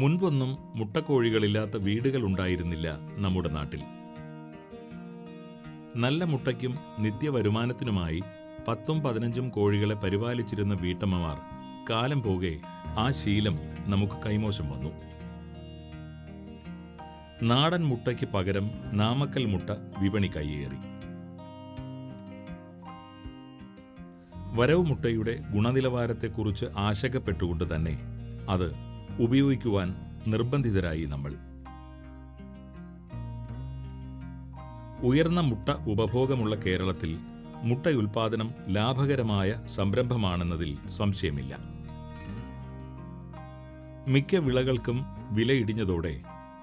മുൻപൊന്നും മുട്ടക്കോഴികളില്ലാത്ത വീടുകൾ ഉണ്ടായിരുന്നില്ല നമ്മുടെ നാട്ടിൽ. നല്ല മുട്ടയ്ക്കും നിത്യവരുമാനത്തിനുമായി പത്തും പതിനഞ്ചും കോഴികളെ പരിപാലിച്ചിരുന്ന വീട്ടമ്മമാർ കാലം പോകെ ആ ശീലം നമുക്ക് കൈമോശം വന്നു. നാടൻ മുട്ടയ്ക്ക് പകരം നാമക്കൽ മുട്ട വിപണി കൈയേറി വരവ് മുട്ടയുടെ ഗുണനിലവാരത്തെക്കുറിച്ച് ആശങ്കപ്പെട്ടുകൊണ്ട് തന്നെ അത് ഉപയോഗിക്കുവാൻ നിർബന്ധിതരായി നമ്മൾ. ഉയർന്ന മുട്ട ഉപഭോഗമുള്ള കേരളത്തിൽ മുട്ടയുൽപാദനം ലാഭകരമായ സംരംഭമാണെന്നതിൽ സംശയമില്ല. മിക്ക വിളകൾക്കും വിലയിടിഞ്ഞതോടെ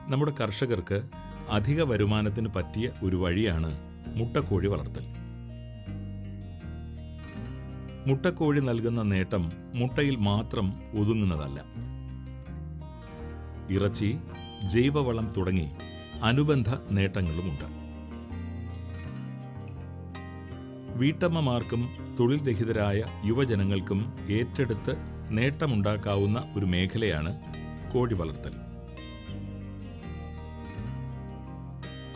നമ്മുടെ കർഷകർക്ക് അധിക വരുമാനത്തിന് പറ്റിയ ഒരു വഴിയാണ് മുട്ടക്കോഴി വളർത്തൽ. മുട്ടക്കോഴി നൽകുന്ന നേട്ടം മുട്ടയിൽ മാത്രം ഒതുങ്ങുന്നതല്ല. ഇറച്ചി ജൈവവളം തുടങ്ങി അനുബന്ധ നേട്ടങ്ങളുമുണ്ട്. വീട്ടമ്മമാർക്കും തൊഴിൽ രഹിതരായ യുവജനങ്ങൾക്കും ഏറ്റെടുത്ത് നേട്ടമുണ്ടാക്കാവുന്ന ഒരു മേഖലയാണ് കോഴി വളർത്തൽ.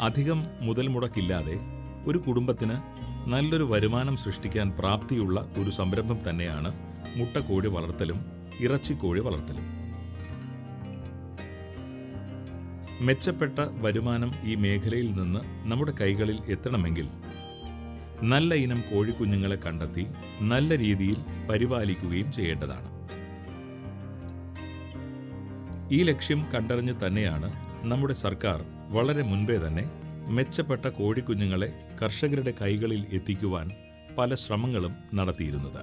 അധികം മുതൽ മുടക്കില്ലാതെ ഒരു കുടുംബത്തിന് നല്ലൊരു വരുമാനം സൃഷ്ടിക്കാൻ പ്രാപ്തിയുള്ള ഒരു സംരംഭം തന്നെയാണ് മുട്ടക്കോഴി വളർത്തലും ഇറച്ചിക്കോഴി വളർത്തലും. മെച്ചപ്പെട്ട വരുമാനം ഈ മേഖലയിൽ നിന്ന് നമ്മുടെ കൈകളിൽ എത്തണമെങ്കിൽ നല്ല ഇനം കോഴിക്കുഞ്ഞുങ്ങളെ കണ്ടെത്തി നല്ല രീതിയിൽ പരിപാലിക്കുകയും ചെയ്യേണ്ടതാണ്. ഈ ലക്ഷ്യം കണ്ടറിഞ്ഞ് തന്നെയാണ് നമ്മുടെ സർക്കാർ വളരെ മുൻപേ തന്നെ മെച്ചപ്പെട്ട കോഴിക്കുഞ്ഞുങ്ങളെ കർഷകരുടെ കൈകളിൽ എത്തിക്കുവാൻ പല ശ്രമങ്ങളും നടത്തിയിരുന്നത്.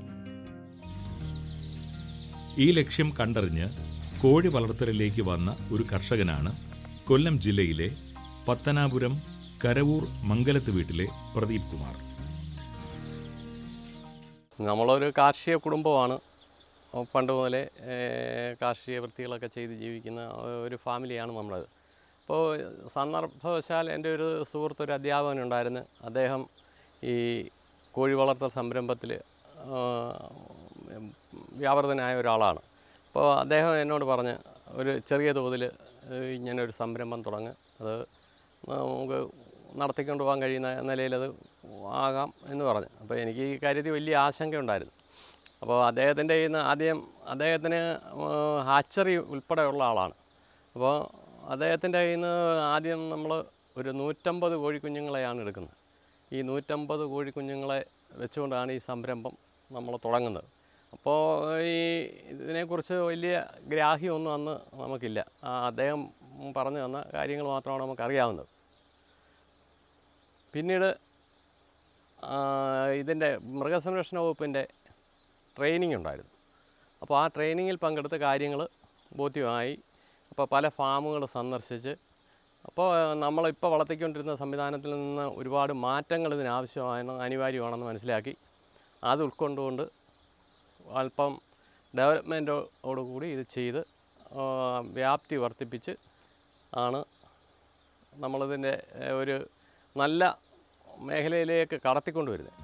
ഈ ലക്ഷ്യം കണ്ടറിഞ്ഞ് കോഴി വളർത്തലിലേക്ക് വന്ന ഒരു കർഷകനാണ് കൊല്ലം ജില്ലയിലെ പത്തനാപുരം കരവൂർ മംഗലത്ത് വീട്ടിലെ പ്രദീപ് കുമാർ. നമ്മളൊരു കാർഷിക കുടുംബമാണ്. പണ്ട് മുതലേ കാർഷിക വൃത്തികളൊക്കെ ചെയ്ത് ജീവിക്കുന്ന ഒരു ഫാമിലിയാണ് നമ്മളത്. അപ്പോൾ സന്ദർഭവശാൽ എന്റെ ഒരു സുഹൃത്ത് ഒരു അധ്യാപകനുണ്ടായിരുന്നു അദ്ദേഹം ഈ കോഴി വളർത്തൽ സംരംഭത്തിൽ വ്യാപൃതനായ ഒരാളാണ്. അപ്പോൾ അദ്ദേഹം എന്നോട് പറഞ്ഞ് ഒരു ചെറിയ തോതിൽ ഇങ്ങനൊരു ഇങ്ങനെ ഒരു സംരംഭം തുടങ്ങ്. അത് നമുക്ക് നടത്തിക്കൊണ്ട് പോകാൻ കഴിയുന്ന നിലയിലത് ആകാം എന്ന് പറഞ്ഞു. അപ്പോൾ എനിക്ക് ഈ കാര്യത്തിൽ വലിയ ആശങ്കയുണ്ടായിരുന്നു. അപ്പോൾ അദ്ദേഹത്തിന്റെ കയ്യിൽ നിന്ന് ആദ്യം അദ്ദേഹത്തിന് ഹാച്ചറി ഉൾപ്പെടെയുള്ള ആളാണ്. അപ്പോൾ അദ്ദേഹത്തിന്റെ കയ്യിൽ നിന്ന് ആദ്യം നമ്മൾ ഒരു നൂറ്റമ്പത് കോഴിക്കുഞ്ഞുങ്ങളെയാണ് എടുക്കുന്നത്. ഈ നൂറ്റമ്പത് കോഴിക്കുഞ്ഞുങ്ങളെ വെച്ചുകൊണ്ടാണ് ഈ സംരംഭം നമ്മൾ തുടങ്ങുന്നത്. അപ്പോൾ ഈ ഇതിനെക്കുറിച്ച് വലിയ ഗ്രാഹ്യമൊന്നും അന്ന് നമുക്കില്ല. അദ്ദേഹം പറഞ്ഞു തന്ന കാര്യങ്ങൾ മാത്രമാണ് നമുക്കറിയാവുന്നത്. പിന്നീട് ഇതിന്റെ മൃഗസംരക്ഷണ വകുപ്പിന്റെ ട്രെയിനിങ് ഉണ്ടായിരുന്നു. അപ്പോൾ ആ ട്രെയിനിങ്ങിൽ പങ്കെടുത്ത കാര്യങ്ങൾ ബോധ്യമായി. അപ്പോൾ പല ഫാമുകൾ സന്ദർശിച്ച് അപ്പോൾ നമ്മളിപ്പോൾ വളർത്തിക്കൊണ്ടിരുന്ന സംവിധാനത്തിൽ നിന്ന് ഒരുപാട് മാറ്റങ്ങൾ ഇതിനാവശ്യമാണെന്ന് അനിവാര്യമാണെന്ന് മനസ്സിലാക്കി അത് ഉൾക്കൊണ്ടുകൊണ്ട് അല്പം ഡെവലപ്മെന്റോടുകൂടി ഇത് ചെയ്ത് വ്യാപ്തി വർദ്ധിപ്പിച്ച് ആണ് നമ്മളിതിന്റെ ഒരു നല്ല മേഖലയിലേക്ക് കടത്തിക്കൊണ്ടുവരുന്നത്.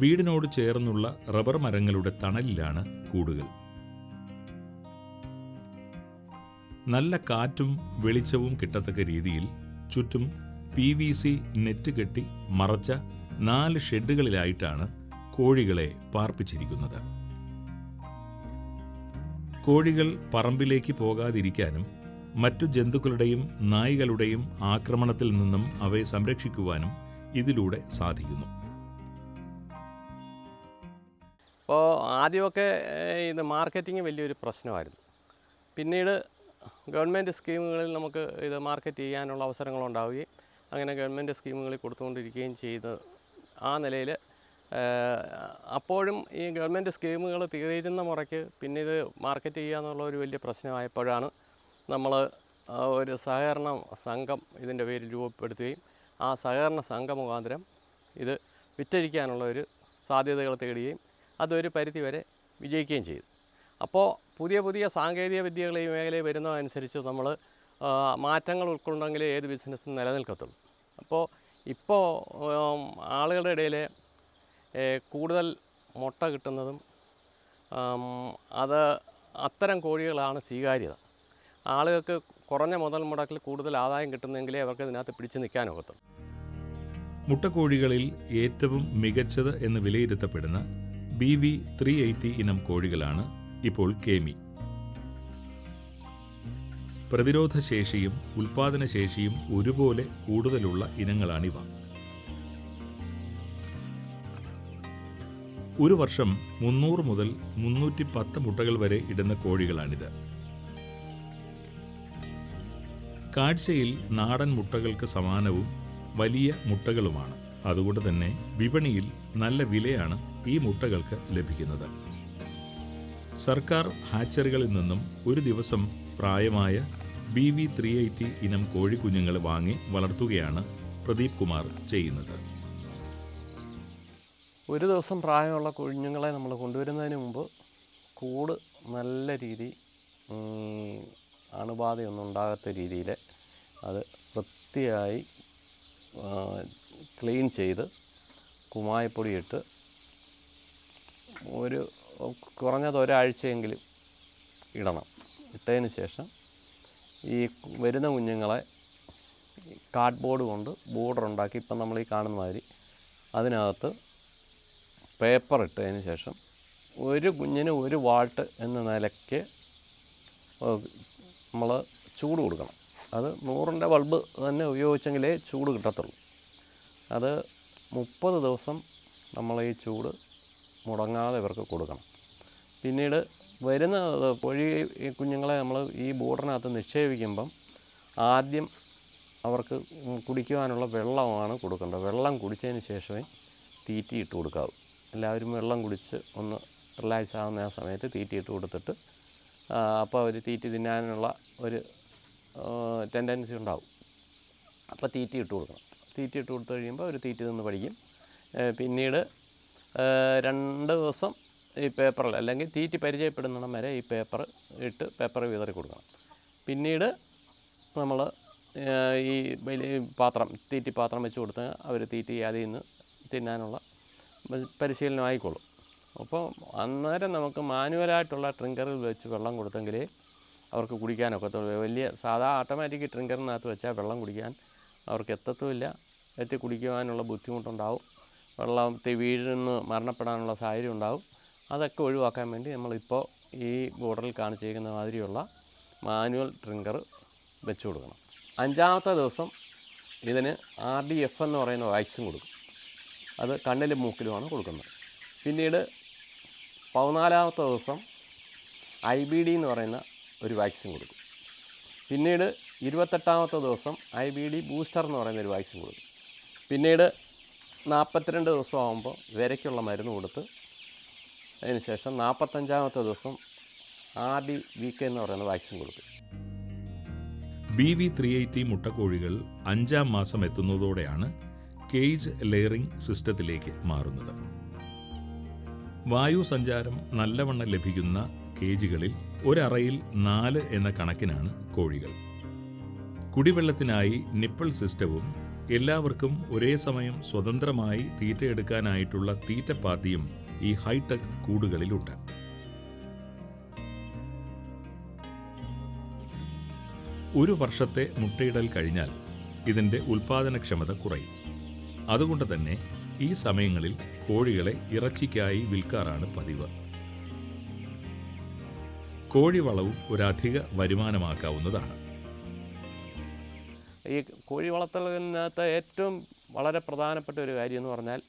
വീടിനോട് ചേർന്നുള്ള റബ്ബർ മരങ്ങളുടെ തണലിലാണ് കൂടുകൾ. നല്ല കാറ്റും വെളിച്ചവും കിട്ടത്തക്ക രീതിയിൽ ചുറ്റും പി വി സി നെറ്റ് കെട്ടി മറച്ച നാല് ഷെഡുകളിലായിട്ടാണ് കോഴികളെ പാർപ്പിച്ചിരിക്കുന്നത്. കോഴികൾ പറമ്പിലേക്ക് പോകാതിരിക്കാനും മറ്റു ജന്തുക്കളുടെയും നായ്കളുടെയും ആക്രമണത്തിൽ നിന്നും അവയെ സംരക്ഷിക്കുവാനും ഇതിലൂടെ സാധിക്കുന്നു. അപ്പോൾ ആദ്യമൊക്കെ ഇത് മാർക്കറ്റിംഗ് വലിയൊരു പ്രശ്നമായിരുന്നു. പിന്നീട് ഗവൺമെന്റ് സ്കീമുകളിൽ നമുക്ക് ഇത് മാർക്കറ്റ് ചെയ്യാനുള്ള അവസരങ്ങളുണ്ടാവുകയും അങ്ങനെ ഗവൺമെന്റ് സ്കീമുകളിൽ കൊടുത്തുകൊണ്ടിരിക്കുകയും ചെയ്ത് ആ നിലയിൽ അപ്പോഴും ഈ ഗവൺമെന്റ് സ്കീമുകൾ തീരുന്ന മുറയ്ക്ക് പിന്നെ ഇത് മാർക്കറ്റ് ചെയ്യുക എന്നുള്ള ഒരു വലിയ പ്രശ്നമായപ്പോഴാണ് നമ്മൾ ഒരു സഹകരണ സംഘം ഇതിന്റെ പേരിൽ രൂപപ്പെടുത്തുകയും ആ സഹകരണ സംഘം മുഖാന്തരം ഇത് വിറ്റഴിക്കാനുള്ള ഒരു സാധ്യതകൾ തേടുകയും അതൊരു പരിധി വരെ വിജയിക്കുകയും ചെയ്തു. അപ്പോൾ പുതിയ പുതിയ സാങ്കേതിക വിദ്യകൾ ഈ മേഖലയിൽ വരുന്നതനുസരിച്ച് നമ്മൾ മാറ്റങ്ങൾ ഉൾക്കൊണ്ടെങ്കിലേ ഏത് ബിസിനസ്സും നിലനിൽക്കത്തുള്ളൂ. അപ്പോൾ ഇപ്പോൾ ആളുകളുടെ ഇടയിൽ കൂടുതൽ മുട്ട കിട്ടുന്നതും അത് അത്തരം കോഴികളാണ് സ്വീകാര്യത. ആളുകൾക്ക് കുറഞ്ഞ മുതൽ മുടക്കിൽ കൂടുതൽ ആദായം കിട്ടുന്നെങ്കിലേ അവർക്ക് ഇതിനകത്ത് പിടിച്ചു നിൽക്കാനൊക്കത്തുള്ളൂ മുട്ടക്കോഴികളിൽ ഏറ്റവും മികച്ചത് എന്ന് വിലയിരുത്തപ്പെടുന്ന ബി വി ത്രീ എയ്റ്റി ഇനം കോഴികളാണ് ഇപ്പോൾ കേമി പ്രതിരോധശേഷിയും ഉൽപാദനശേഷിയും ഒരുപോലെ കൂടുതലുള്ള ഇനങ്ങളാണിവ. ഒരു വർഷം മുന്നൂറ് മുതൽ മുന്നൂറ്റി പത്ത് മുട്ടകൾ വരെ ഇടുന്ന കോഴികളാണിത്. കാഴ്ചയിൽ നാടൻ മുട്ടകൾക്ക് സമാനവും വലിയ മുട്ടകളുമാണ്. അതുകൊണ്ട് തന്നെ വിപണിയിൽ നല്ല വിലയാണ് ഈ മുട്ടകൾക്ക് ലഭിക്കുന്നത്. സർക്കാർ ഹാച്ചറികളിൽ നിന്നും ഒരു ദിവസം പ്രായമായ ബി വി ത്രീ എയ്റ്റി ഇനം കോഴിക്കുഞ്ഞുങ്ങളെ വാങ്ങി വളർത്തുകയാണ് പ്രദീപ് കുമാർ ചെയ്യുന്നത്. ഒരു ദിവസം പ്രായമുള്ള കുഞ്ഞുങ്ങളെ നമ്മൾ കൊണ്ടുവരുന്നതിന് മുമ്പ് കൂട് നല്ല രീതി അണുബാധയൊന്നും ഉണ്ടാകാത്ത രീതിയിൽ അത് വൃത്തിയായി ക്ലീൻ ചെയ്ത് കുമായപ്പൊടിയിട്ട് ഒരു കുറഞ്ഞത് ഒരാഴ്ചയെങ്കിലും ഇടണം. ഇട്ടതിന് ശേഷം ഈ വരുന്ന കുഞ്ഞുങ്ങളെ കാർഡ്ബോർഡ് കൊണ്ട് ബോർഡർ ഉണ്ടാക്കി ഇപ്പം നമ്മൾ ഈ കാണുന്ന മാതിരി അതിനകത്ത് പേപ്പർ ഇട്ടതിന് ശേഷം ഒരു കുഞ്ഞിന് ഒരു വാൾട്ട് എന്ന നിലയ്ക്ക് നമ്മൾ ചൂട് കൊടുക്കണം. അത് നൂറിന്റെ ബൾബ് തന്നെ ഉപയോഗിച്ചെങ്കിലേ ചൂട് കിട്ടത്തുള്ളൂ. അത് മുപ്പത് ദിവസം നമ്മൾ ഈ ചൂട് മുടങ്ങാതെ ഇവർക്ക് കൊടുക്കണം. പിന്നീട് വരുന്ന കോഴി കുഞ്ഞുങ്ങളെ നമ്മൾ ഈ ബോർഡിനകത്ത് നിക്ഷേപിക്കുമ്പം ആദ്യം അവർക്ക് കുടിക്കുവാനുള്ള വെള്ളമാണ് കൊടുക്കേണ്ടത്. വെള്ളം കുടിച്ചതിന് ശേഷമേ തീറ്റി ഇട്ട് കൊടുക്കാവൂ. എല്ലാവരും വെള്ളം കുടിച്ച് ഒന്ന് റിലാക്സ് ആകുന്ന ആ സമയത്ത് തീറ്റി ഇട്ട് കൊടുത്തിട്ട് അപ്പോൾ അവർ തീറ്റി തിന്നാനുള്ള ഒരു ടെൻഡൻസി ഉണ്ടാവും. അപ്പോൾ തീറ്റി ഇട്ട് കൊടുക്കണം. തീറ്റി ഇട്ട് കൊടുത്തു കഴിയുമ്പോൾ അവർ തീറ്റി നിന്ന് പഠിക്കും. പിന്നീട് രണ്ട് ദിവസം ഈ പേപ്പറിൽ അല്ലെങ്കിൽ തീറ്റി പരിചയപ്പെടുന്നിടം വരെ ഈ പേപ്പർ ഇട്ട് പേപ്പർ വിതറി കൊടുക്കണം. പിന്നീട് നമ്മൾ ഈ വലിയ പാത്രം തീറ്റി പാത്രം വെച്ച് കൊടുത്ത് അവർ തീറ്റി അതിൽ നിന്ന് തിന്നാനുള്ള പരിശീലനം ആയിക്കോളും. അപ്പോൾ അന്നേരം നമുക്ക് മാനുവലായിട്ടുള്ള ട്രിങ്കറിൽ വെച്ച് വെള്ളം കൊടുത്തെങ്കിലേ അവർക്ക് കുടിക്കാനൊക്കത്തുള്ളൂ. വലിയ സാധാ ഓട്ടോമാറ്റിക് ട്രിങ്കറിനകത്ത് വെച്ചാൽ വെള്ളം കുടിക്കാൻ അവർക്ക് എത്തത്തുമില്ല. എത്തി കുടിക്കുവാനുള്ള ബുദ്ധിമുട്ടുണ്ടാവും. വെള്ളത്തിൽ വീഴുന്ന് മരണപ്പെടാനുള്ള സാഹചര്യം ഉണ്ടാവും. അതൊക്കെ ഒഴിവാക്കാൻ വേണ്ടി നമ്മളിപ്പോൾ ഈ ബോർഡറിൽ കാണിച്ചിരിക്കുന്ന മാതിരിയുള്ള മാനുവൽ ട്രിങ്കർ വെച്ച് കൊടുക്കണം. അഞ്ചാമത്തെ ദിവസം ഇതിന് ആർ ഡി എഫ് എന്ന് പറയുന്ന വാക്സിൻ കൊടുക്കും. അത് കണ്ണിലും മൂക്കിലുമാണ് കൊടുക്കുന്നത്. പിന്നീട് പതിനാലാമത്തെ ദിവസം ഐ ബി ഡി എന്ന് പറയുന്ന ഒരു വാക്സിൻ കൊടുക്കും. പിന്നീട് ഇരുപത്തെട്ടാമത്തെ ദിവസം ഐ ബി ഡി ബൂസ്റ്റർ എന്ന് പറയുന്ന ഒരു വാക്സിൻ കൊടുക്കും. പിന്നീട് നാൽപ്പത്തിരണ്ട് ദിവസം ആകുമ്പോൾ വിരയ്ക്കുള്ള മരുന്ന് കൊടുത്ത് അതിന് ശേഷം നാൽപ്പത്തഞ്ചാമത്തെ ദിവസം ആർ ഡി വി കെ എന്ന് പറയുന്ന വാക്സിൻ കൊടുക്കും. ബി വി ത്രീ എയ്റ്റി മുട്ടക്കോഴികൾ അഞ്ചാം മാസം എത്തുന്നതോടെയാണ് കേജ് ലെയറിംഗ് സിസ്റ്റത്തിലേക്ക് മാറുന്നത്. വായു സഞ്ചാരം നല്ലവണ്ണം ലഭിക്കുന്ന കേജുകളിൽ ഒരറയിൽ നാല് എന്ന കണക്കിനാണ് കോഴികൾ. കുടിവെള്ളത്തിനായി നിപ്പിൾ സിസ്റ്റവും എല്ലാവർക്കും ഒരേ സമയം സ്വതന്ത്രമായി തീറ്റയെടുക്കാനായിട്ടുള്ള തീറ്റപ്പാത്തിയും ഈ ഹൈടെക് കൂടുകളിലുണ്ട്. ഒരു വർഷത്തെ മുട്ടയിടൽ കഴിഞ്ഞാൽ ഇതിന്റെ ഉൽപാദനക്ഷമത കുറയും. അതുകൊണ്ട് തന്നെ ഈ സമയങ്ങളിൽ കോഴികളെ ഇറച്ചിക്കായി വിൽക്കാറാണ് പതിവ്. കോഴിവളവും ഒരധിക വരുമാനമാക്കാവുന്നതാണ്. ഈ കോഴി വളർത്തലിനകത്ത് ഏറ്റവും വളരെ പ്രധാനപ്പെട്ട ഒരു കാര്യം എന്ന് പറഞ്ഞാൽ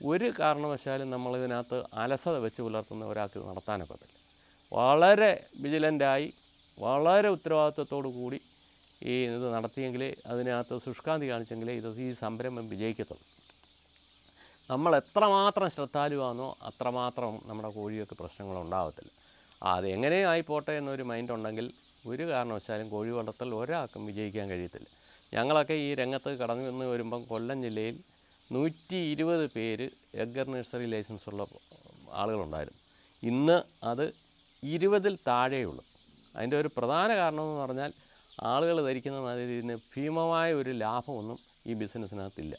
ഒരു കാരണവശാലും നമ്മളിതിനകത്ത് അലസത വെച്ച് പുലർത്തുന്ന ഒരാൾക്ക് നടത്താനൊക്കത്തില്ല. വളരെ വിജിലന്റായി വളരെ ഉത്തരവാദിത്വത്തോടു കൂടി ഈ ഇത് നടത്തിയെങ്കിലേ അതിനകത്ത് ശുഷ്കാന്തി കാണിച്ചെങ്കിൽ ഇത് ഈ സംരംഭം വിജയിക്കത്തുള്ളൂ. നമ്മൾ എത്രമാത്രം ശ്രദ്ധാലുവാണോ അത്രമാത്രം നമ്മുടെ കോഴിയൊക്കെ പ്രശ്നങ്ങൾ ഉണ്ടാകത്തില്ല ആ, അത് എങ്ങനെ ആയിപ്പോട്ടെ എന്നൊരു മൈൻഡ് ഉണ്ടെങ്കിൽ ഒരു കാരണവശാലും കോഴി വളർത്തൽ ഒരാൾക്കും വിജയിക്കാൻ കഴിയത്തില്ല. ഞങ്ങളൊക്കെ ഈ രംഗത്ത് കടന്നു വന്ന് വരുമ്പം കൊല്ലം ജില്ലയിൽ നൂറ്റി ഇരുപത് പേര് എഗർ നഴ്സറി ലൈസൻസ് ഉള്ള ആളുകളുണ്ടായിരുന്നു. ഇന്ന് അത് ഇരുപതിൽ താഴെയുള്ളൂ. അതിന്റെ ഒരു പ്രധാന കാരണമെന്ന് പറഞ്ഞാൽ ആളുകൾ ധരിക്കുന്ന മാതിരി ഇതിന് ഭീമമായ ഒരു ലാഭമൊന്നും ഈ ബിസിനസ്സിനകത്തില്ല.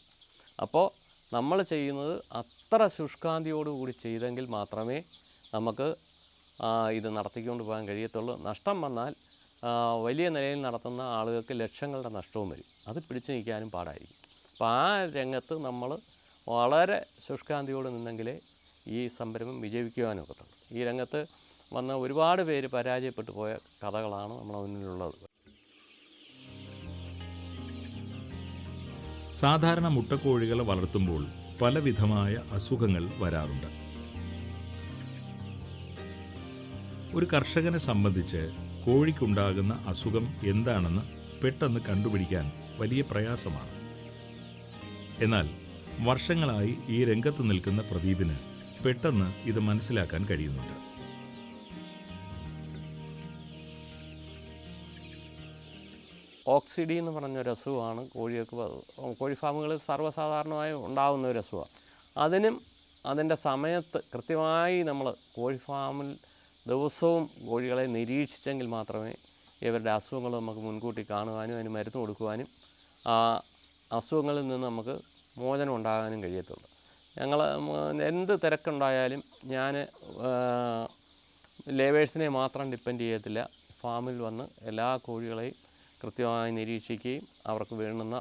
അപ്പോൾ നമ്മൾ ചെയ്യുന്നത് അത്ര ശുഷ്കാന്തിയോടുകൂടി ചെയ്തെങ്കിൽ മാത്രമേ നമുക്ക് ഇത് നടത്തിക്കൊണ്ട് പോകാൻ കഴിയത്തുള്ളൂ. നഷ്ടം വന്നാൽ വലിയ നിലയിൽ നടത്തുന്ന ആളുകൾക്ക് ലക്ഷങ്ങളുടെ നഷ്ടവും വരും. അത് പിടിച്ചു നിൽക്കാനും പാടായിരിക്കും. അപ്പോൾ ആ രംഗത്ത് നമ്മൾ വളരെ ശുഷ്കാന്തിയോട് നിന്നെങ്കിലേ ഈ സംരംഭം വിജയിക്കുവാനും ഒക്കത്തുള്ളൂ ഈ രംഗത്ത് വന്ന ഒരുപാട് പേര് പരാജയപ്പെട്ടു പോയ കഥകളാണ് നമ്മുടെ മുന്നിലുള്ളത്. സാധാരണ മുട്ടക്കോഴികളെ വളർത്തുമ്പോൾ പലവിധമായ അസുഖങ്ങൾ വരാറുണ്ട്. ഒരു കർഷകനെ സംബന്ധിച്ച് കോഴിക്കുണ്ടാകുന്ന അസുഖം എന്താണെന്ന് പെട്ടെന്ന് കണ്ടുപിടിക്കാൻ വലിയ പ്രയാസമാണ്. എന്നാൽ വർഷങ്ങളായി ഈ രംഗത്ത് നിൽക്കുന്ന പ്രദീപിന് പെട്ടെന്ന് ഇത് മനസ്സിലാക്കാൻ കഴിയുന്നുണ്ട്. ഓക്സിഡി എന്ന് പറഞ്ഞൊരു അസുഖമാണ് കോഴികൾക്ക് കോഴി ഫാമുകളിൽ സർവസാധാരണമായി ഉണ്ടാകുന്ന ഒരു അസുഖമാണ് അതിനും അതിന്റെ സമയത്ത് കൃത്യമായി നമ്മൾ കോഴി ഫാമിൽ ദിവസവും കോഴികളെ നിരീക്ഷിച്ചെങ്കിൽ മാത്രമേ ഇവരുടെ അസുഖങ്ങൾ നമുക്ക് മുൻകൂട്ടി കാണുവാനും അതിന് മരുന്ന് കൊടുക്കുവാനും ആ അസുഖങ്ങളിൽ നിന്ന് നമുക്ക് മോചനം ഉണ്ടാകാനും കഴിയത്തുള്ളൂ ഞങ്ങൾ എന്ത് തിരക്കുണ്ടായാലും ഞാൻ ലേബേഴ്സിനെ മാത്രം ഡിപ്പെൻഡ് ചെയ്യത്തില്ല. ഫാമിൽ വന്ന് എല്ലാ കോഴികളെയും കൃത്യമായി നിരീക്ഷിക്കുകയും അവർക്ക് വേണ്ടുന്ന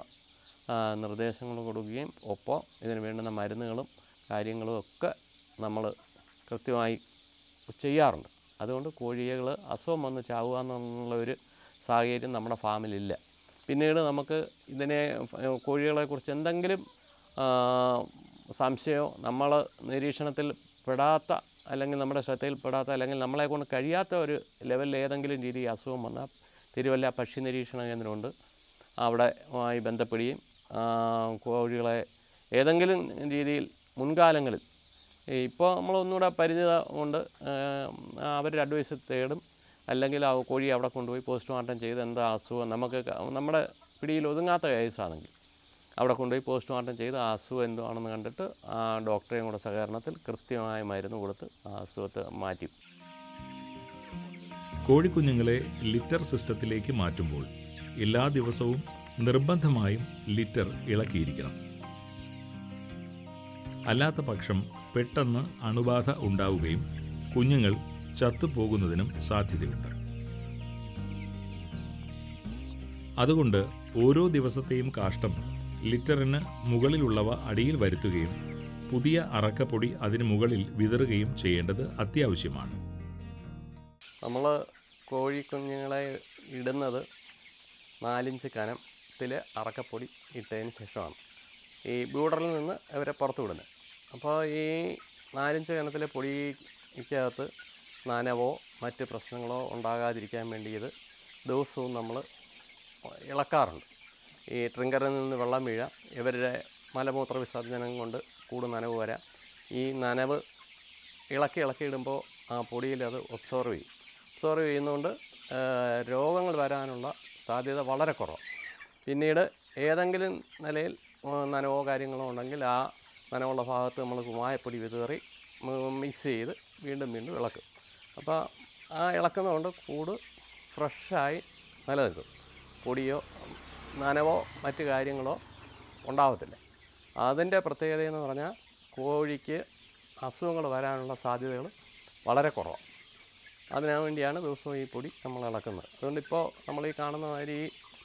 നിർദ്ദേശങ്ങൾ കൊടുക്കുകയും ഒപ്പം ഇതിന് വേണ്ടുന്ന മരുന്നുകളും കാര്യങ്ങളും ഒക്കെ നമ്മൾ കൃത്യമായി ചെയ്യാറുണ്ട്. അതുകൊണ്ട് കോഴികൾ അസുഖം വന്ന് ചാവുക എന്നുള്ള ഒരു സാഹചര്യം നമ്മുടെ ഫാമിലില്ല. പിന്നീട് നമുക്ക് ഇതിനെ കോഴികളെക്കുറിച്ച് എന്തെങ്കിലും സംശയമോ നമ്മൾ നിരീക്ഷണത്തിൽ പെടാത്ത അല്ലെങ്കിൽ നമ്മുടെ ശ്രദ്ധയിൽപ്പെടാത്ത അല്ലെങ്കിൽ നമ്മളെ കൊണ്ട് കഴിയാത്ത ഒരു ലെവലിൽ ഏതെങ്കിലും രീതിയിൽ അസുഖം വന്നാൽ തിരുവല്ല പക്ഷി നിരീക്ഷണ കേന്ദ്രമുണ്ട്. അവിടെ ആയി ബന്ധപ്പെടുകയും കോഴികളെ ഏതെങ്കിലും രീതിയിൽ മുൻകാലങ്ങളിൽ ഇപ്പോൾ നമ്മളൊന്നുകൂടെ പരിചിത കൊണ്ട് അവരുടെ അഡ്വൈസ് തേടും. അല്ലെങ്കിൽ ആ കോഴി അവിടെ കൊണ്ടുപോയി പോസ്റ്റ്മോർട്ടം ചെയ്ത് എന്താ അസുഖം? നമുക്ക് നമ്മുടെ പിടിയിൽ ഒതുങ്ങാത്ത കേസാണെങ്കിൽ അവിടെ കൊണ്ടുപോയി പോസ്റ്റ്മോർട്ടം ചെയ്ത് ആ അസുഖം എന്താണെന്ന് കണ്ടിട്ട് ആ ഡോക്ടറെയും കൂടെ സഹകരണത്തിൽ കൃത്യമായ മരുന്ന് കൊടുത്ത് ആ അസുഖത്തെ മാറ്റി. കോഴിക്കുഞ്ഞുങ്ങളെ ലിറ്റർ സിസ്റ്റത്തിലേക്ക് മാറ്റുമ്പോൾ എല്ലാ ദിവസവും നിർബന്ധമായും ലിറ്റർ ഇളക്കിയിരിക്കണം. അല്ലാത്ത പക്ഷം പെട്ടെന്ന് അണുബാധ ഉണ്ടാവുകയും കുഞ്ഞുങ്ങൾ ചത്തുപോകുന്നതിനും സാധ്യതയുണ്ട്. അതുകൊണ്ട് ഓരോ ദിവസത്തെയും കാഷ്ടം ലിറ്ററിന് മുകളിലുള്ളവ അടിയിൽ വരുത്തുകയും പുതിയ അറക്കപ്പൊടി അതിന് മുകളിൽ വിതറുകയും ചെയ്യേണ്ടത് അത്യാവശ്യമാണ്. നമ്മൾ കോഴിക്കുഞ്ഞുങ്ങളെ ഇടുന്നത് നാലിഞ്ച് കനത്തിൽ അറക്കപ്പൊടി ഇട്ടതിന് ശേഷമാണ്. ഈ ബ്യൂഡറിൽ നിന്ന് അവരെ പുറത്തു വിടുന്നത് അപ്പോൾ ഈ നാലിഞ്ച് കനത്തിലെ പൊടിക്കകത്ത് നനവോ മറ്റ് പ്രശ്നങ്ങളോ ഉണ്ടാകാതിരിക്കാൻ വേണ്ടി ഇത് ദിവസവും നമ്മൾ ഇളക്കാറുണ്ട്. ഈ ട്രിങ്കറിൽ നിന്ന് വെള്ളം വീഴാം. ഇവരുടെ മലമൂത്ര വിസർജനം കൊണ്ട് കൂട് നനവ് വരാം. ഈ നനവ് ഇളക്കി ഇളക്കി ഇടുമ്പോൾ ആ പൊടിയിൽ അത് ഒബ്സോർവ് ചെയ്യും. ഒബ്സോർവ് ചെയ്യുന്നതുകൊണ്ട് രോഗങ്ങൾ വരാനുള്ള സാധ്യത വളരെ കുറവാണ്. പിന്നീട് ഏതെങ്കിലും നിലയിൽ നനവോ കാര്യങ്ങളോ ഉണ്ടെങ്കിൽ ആ നനവുള്ള ഭാഗത്ത് നമ്മൾ കുമായപ്പൊടി വിതറി മിക്സ് ചെയ്ത് വീണ്ടും വീണ്ടും ഇളക്കും. അപ്പോൾ ആ ഇളക്കുന്നതുകൊണ്ട് കൂട് ഫ്രഷായി നിലനിൽക്കും. പൊടിയോ നനവോ മറ്റ് കാര്യങ്ങളോ ഉണ്ടാവത്തില്ല. അതിന്റെ പ്രത്യേകത എന്ന് പറഞ്ഞാൽ കോഴിക്ക് അസുഖങ്ങൾ വരാനുള്ള സാധ്യതകൾ വളരെ കുറവാണ്. അതിനു വേണ്ടിയാണ് ദിവസവും ഈ പൊടി നമ്മൾ ഇളക്കുന്നത്. അതുകൊണ്ട് ഇപ്പോൾ നമ്മൾ ഈ കാണുന്ന മാതിരി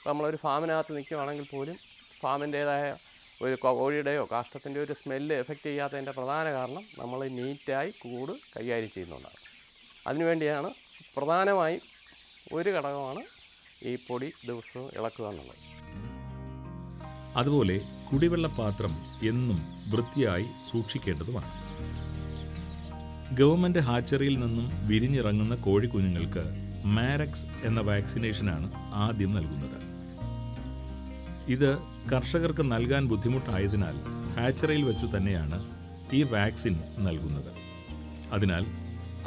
നമ്മളൊരു ഫാമിനകത്ത് നിൽക്കുകയാണെങ്കിൽ പോലും ഫാമിന്റേതായ ഒരു കോഴിയുടെയോ കാഷ്ടത്തിന്റെയോ ഒരു സ്മെല്ല് എഫക്റ്റ് ചെയ്യാത്തതിന്റെ പ്രധാന കാരണം നമ്മൾ നീറ്റായി കൂട് കൈകാര്യം ചെയ്യുന്നുണ്ടാണ് അതിനുവേണ്ടിയാണ് പ്രധാനമായും ഒരു ഘടകമാണ് ഈ പൊടി ദിവസവും ഇളക്കുക എന്നുള്ളത്. അതുപോലെ കുടിവെള്ള പാത്രം എന്നും വൃത്തിയായി സൂക്ഷിക്കേണ്ടതുമാണ്. ഗവൺമെന്റ് ഹാച്ചറിയിൽ നിന്നും വിരിഞ്ഞിറങ്ങുന്ന കോഴിക്കുഞ്ഞുങ്ങൾക്ക് മാരക്സ് എന്ന വാക്സിനേഷനാണ് ആദ്യം നൽകുന്നത്. ഇത് കർഷകർക്ക് നൽകാൻ ബുദ്ധിമുട്ടായതിനാൽ ഹാച്ചറയിൽ വെച്ചു തന്നെയാണ് ഈ വാക്സിൻ നൽകുന്നത്. അതിനാൽ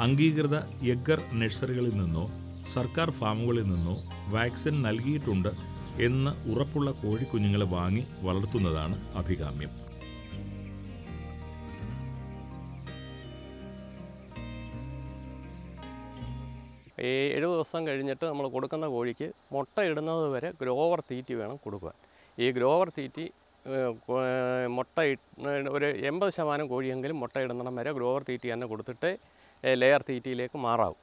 അംഗീകൃത എഗ്ഗർ നഴ്സറികളിൽ നിന്നോ സർക്കാർ ഫാമുകളിൽ നിന്നോ വാക്സിൻ നൽകിയിട്ടുണ്ട് എന്ന് ഉറപ്പുള്ള കോഴിക്കുഞ്ഞുങ്ങളെ വാങ്ങി വളർത്തുന്നതാണ് അഭികാമ്യം. ഈ എഴുപത് ദിവസം കഴിഞ്ഞിട്ട് നമ്മൾ കൊടുക്കുന്ന കോഴിക്ക് മുട്ട ഇടുന്നത് വരെ ഗ്രോവർ തീറ്റി വേണം കൊടുക്കുവാൻ. ഈ ഗ്രോവർ തീറ്റി മുട്ട ഒരു എൺപത് ശതമാനം കോഴിയെങ്കിലും മുട്ട ഇടുന്നിടം വരെ ഗ്രോവർ തീറ്റി തന്നെ കൊടുത്തിട്ട് ലെയർ തീറ്റിയിലേക്ക് മാറാവും.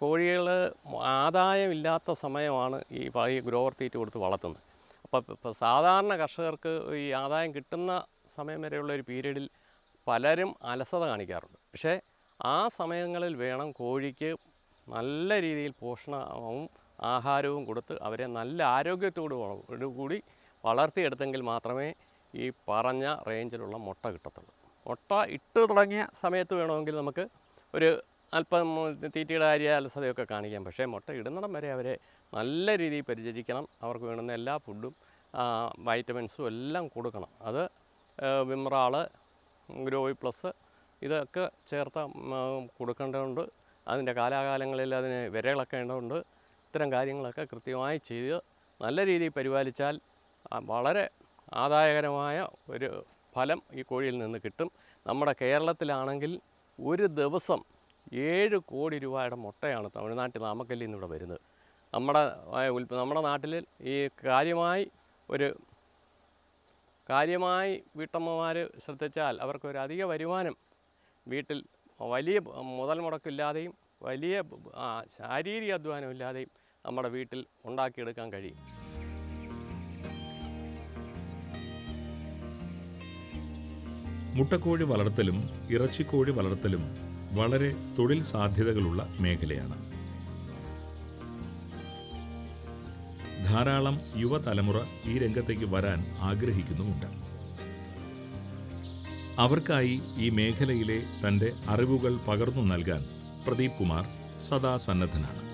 കോഴികൾ ആദായമില്ലാത്ത സമയമാണ് ഈ ഈ ഗ്രോവർ തീറ്റ കൊടുത്ത് വളർത്തുന്നത്. അപ്പോൾ ഇപ്പോൾ സാധാരണ കർഷകർക്ക് ഈ ആദായം കിട്ടുന്ന സമയം വരെയുള്ള ഒരു പീരീഡിൽ പലരും അലസത കാണിക്കാറുണ്ട്. പക്ഷേ ആ സമയങ്ങളിൽ വേണം കോഴിക്ക് നല്ല രീതിയിൽ പോഷണവും ആഹാരവും കൊടുത്ത് അവരെ നല്ല ആരോഗ്യത്തോടു കൂടി വളർത്തിയെടുത്തെങ്കിൽ മാത്രമേ ഈ പറഞ്ഞ റേഞ്ചിലുള്ള മുട്ട കിട്ടത്തുള്ളൂ. മുട്ട ഇട്ട് തുടങ്ങിയ സമയത്ത് വേണമെങ്കിൽ നമുക്ക് ഒരു അല്പം തീറ്റയുടെ കാര്യ അലസതയൊക്കെ കാണിക്കാം. പക്ഷേ മുട്ട ഇടുന്നിടം വരെ അവരെ നല്ല രീതിയിൽ പരിചരിക്കണം. അവർക്ക് വേണ്ടുന്ന എല്ലാ ഫുഡും വൈറ്റമിൻസും എല്ലാം കൊടുക്കണം. അത് വിമ്രാൾ ഗ്രോയി പ്ലസ് ഇതൊക്കെ ചേർത്ത് കൊടുക്കേണ്ടതുണ്ട്. അതിന്റെ കാലാകാലങ്ങളിൽ അതിന് വിരകളൊക്കേണ്ടതുണ്ട് ഇത്തരം കാര്യങ്ങളൊക്കെ കൃത്യമായി ചെയ്ത് നല്ല രീതിയിൽ പരിപാലിച്ചാൽ വളരെ ആദായകരമായ ഒരു ഫലം ഈ കോഴിയിൽ നിന്ന് കിട്ടും. നമ്മുടെ കേരളത്തിലാണെങ്കിൽ ഒരു ദിവസം ഏഴ് കോടി രൂപയുടെ മുട്ടയാണ് തമിഴ്നാട്ടിൽ നാമക്കല്ലിൽ നിന്ന് ഇവിടെ വരുന്നത്. നമ്മുടെ നമ്മുടെ നാട്ടിൽ ഈ കാര്യമായി ഒരു കാര്യമായി വീട്ടമ്മമാർ ശ്രദ്ധിച്ചാൽ അവർക്ക് ഒരു അധിക വരുമാനം വീട്ടിൽ വലിയ മുതൽ മുടക്കില്ലാതെയും വലിയ ശാരീരിക അധ്വാനമില്ലാതെയും നമ്മുടെ വീട്ടിൽ ഉണ്ടാക്കിയെടുക്കാൻ കഴിയും. മുട്ടക്കോഴി വളർത്തലും ഇറച്ചിക്കോഴി വളർത്തലും വളരെ തൊഴിൽ സാധ്യതകളുള്ള മേഖലയാണ്. ധാരാളം യുവതലമുറ ഈ രംഗത്തേക്ക് വരാൻ ആഗ്രഹിക്കുന്നുമുണ്ട്. അവർക്കായി ഈ മേഖലയിലെ തന്റെ അറിവുകൾ പകർന്നു നൽകാൻ പ്രദീപ് കുമാർ സദാ സന്നദ്ധനാണ്